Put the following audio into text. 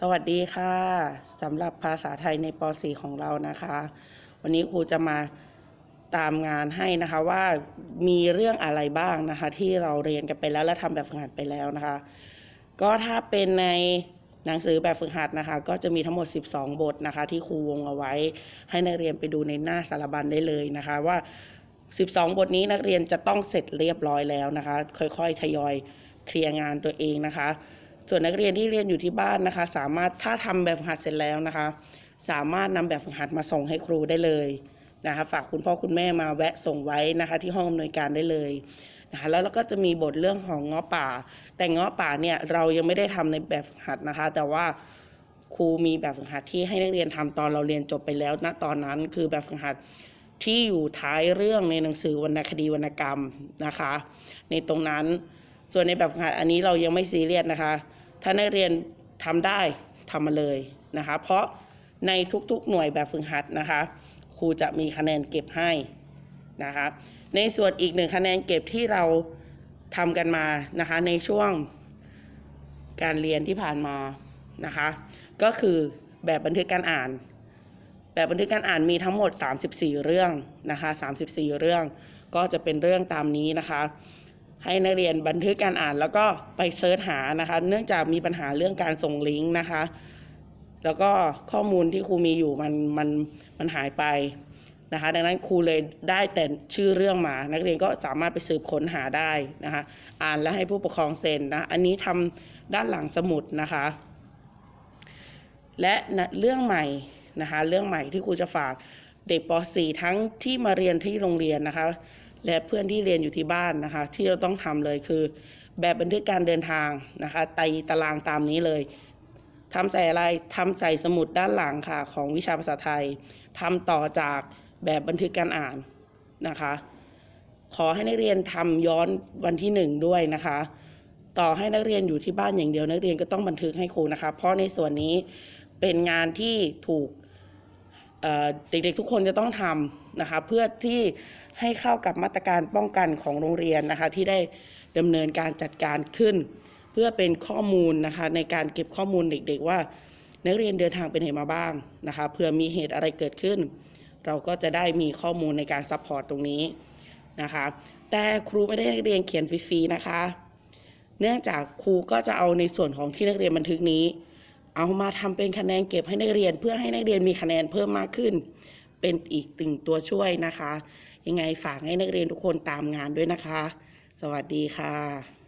สวัสดีค่ะสำหรับภาษาไทยในป .4 ของเรานะคะ วันนี้ครูจะมาตามงานให้นะคะว่ามีเรื่องอะไรบ้างนะคะ ที่เราเรียนกันไปแล้วและทำแบบฝึกหัดไปแล้วนะคะ ก็ถ้าเป็นในหนังสือแบบฝึกหัดนะคะ ก็จะมีทั้งหมด 12 บทนะคะ ที่ครูวงเอาไว้ ให้นักเรียนไปดูในหน้าสารบัญได้เลยนะคะว่า 12 บทนี้นักเรียนจะต้องเสร็จเรียบร้อยแล้วนะคะ ค่อยๆ ทยอยเคลียร์งานตัวเองนะคะ ส่วนนักเรียนที่เรียนอยู่ที่บ้านนะคะ สามารถถ้าทำแบบฝึกหัดเสร็จแล้วนะคะ สามารถนำแบบฝึกหัดมาส่งให้ครูได้เลยนะคะ ฝากคุณพ่อคุณแม่มาแวะส่งไว้นะคะ ที่ห้องอำนวยการได้เลยนะคะแล้วเราก็จะมีบทเรื่องของเงาะป่า แต่เงาะป่าเนี่ยเรายังไม่ได้ทำในแบบฝึกหัดนะคะ แต่ว่าครูมีแบบฝึกหัดที่ให้นักเรียนทำตอนเราเรียนจบไปแล้วณตอนนั้นคือแบบฝึกหัดที่อยู่ท้ายเรื่องในหนังสือวรรณคดีวรรณกรรมนะคะ ในตรงนั้นส่วนในแบบฝึกหัดอันนี้เรายังไม่ซีเรียสนะคะ ถ้านักเรียนทำได้ทำมาเลยนะคะ เพราะในทุกๆหน่วยแบบฝึกหัดนะคะ ครูจะมีคะแนนเก็บให้นะคะ ในส่วนอีกหนึ่งคะแนนเก็บที่เราทำกันมานะคะในช่วงการเรียนที่ผ่านมานะคะ ก็คือแบบบันทึกการอ่าน แบบบันทึกการอ่านมีทั้งหมด 34 เรื่องนะคะ34 เรื่อง ก็จะเป็นเรื่องตามนี้นะคะ ให้นักเรียนบันทึกการอ่านแล้วก็ไปเซิร์ชหานะคะ เนื่องจากมีปัญหาเรื่องการส่งลิงก์นะคะ แล้วก็ข้อมูลที่ครูมีอยู่มันมันมันหายไปนะคะ ดังนั้นครูเลยได้แต่ชื่อเรื่องมา นักเรียนก็สามารถไปสืบค้นหาได้นะคะ อ่านแล้วให้ผู้ปกครองเซ็นนะ อันนี้ทำด้านหลังสมุดนะคะ และนะเรื่องใหม่นะคะ เรื่องใหม่ที่ครูจะฝากเด็กป .4 ทั้งที่มาเรียนที่โรงเรียนนะคะ และเพื่อนที่เรียนอยู่ที่บ้านนะคะ ที่เราต้องทำเลยคือ แบบบันทึกการเดินทางนะคะไตตารางตามนี้เลยทำใส่อะไรทำใส่สมุดด้านหลังค่ะ ของวิชาภาษาไทยทำต่อจากแบบบันทึกการอ่านนะคะ ขอให้นักเรียนทำย้อนวันที่หนึ่งด้วยนะคะ ต่อให้นักเรียนอยู่ที่บ้านอย่างเดียว นักเรียนก็ต้องบันทึกให้ครูนะคะ เพราะในส่วนนี้เป็นงานที่ถูก เด็กๆทุกคนจะต้องทำนะคะเพื่อที่ให้เข้ากับมาตรการป้องกันของโรงเรียนนะคะที่ได้ดำเนินการจัดการขึ้น เพื่อเป็นข้อมูลนะคะในการเก็บข้อมูลเด็กๆว่า นักเรียนเดินทางไปไหนมาบ้างนะคะเผื่อมีเหตุอะไรเกิดขึ้น เราก็จะได้มีข้อมูลในการซัพพอร์ตตรงนี้นะคะแต่ครูไม่ได้นักเรียนเขียนฟรีๆนะคะ เนื่องจากครูก็จะเอาในส่วนของที่นักเรียนบันทึกนี้ เอามาทำเป็นคะแนนเก็บให้นักเรียน เพื่อให้นักเรียนมีคะแนนเพิ่มมากขึ้น เป็นอีกตึงตัวช่วยนะคะ ยังไงฝากให้นักเรียนทุกคนตามงานด้วยนะคะ สวัสดีค่ะ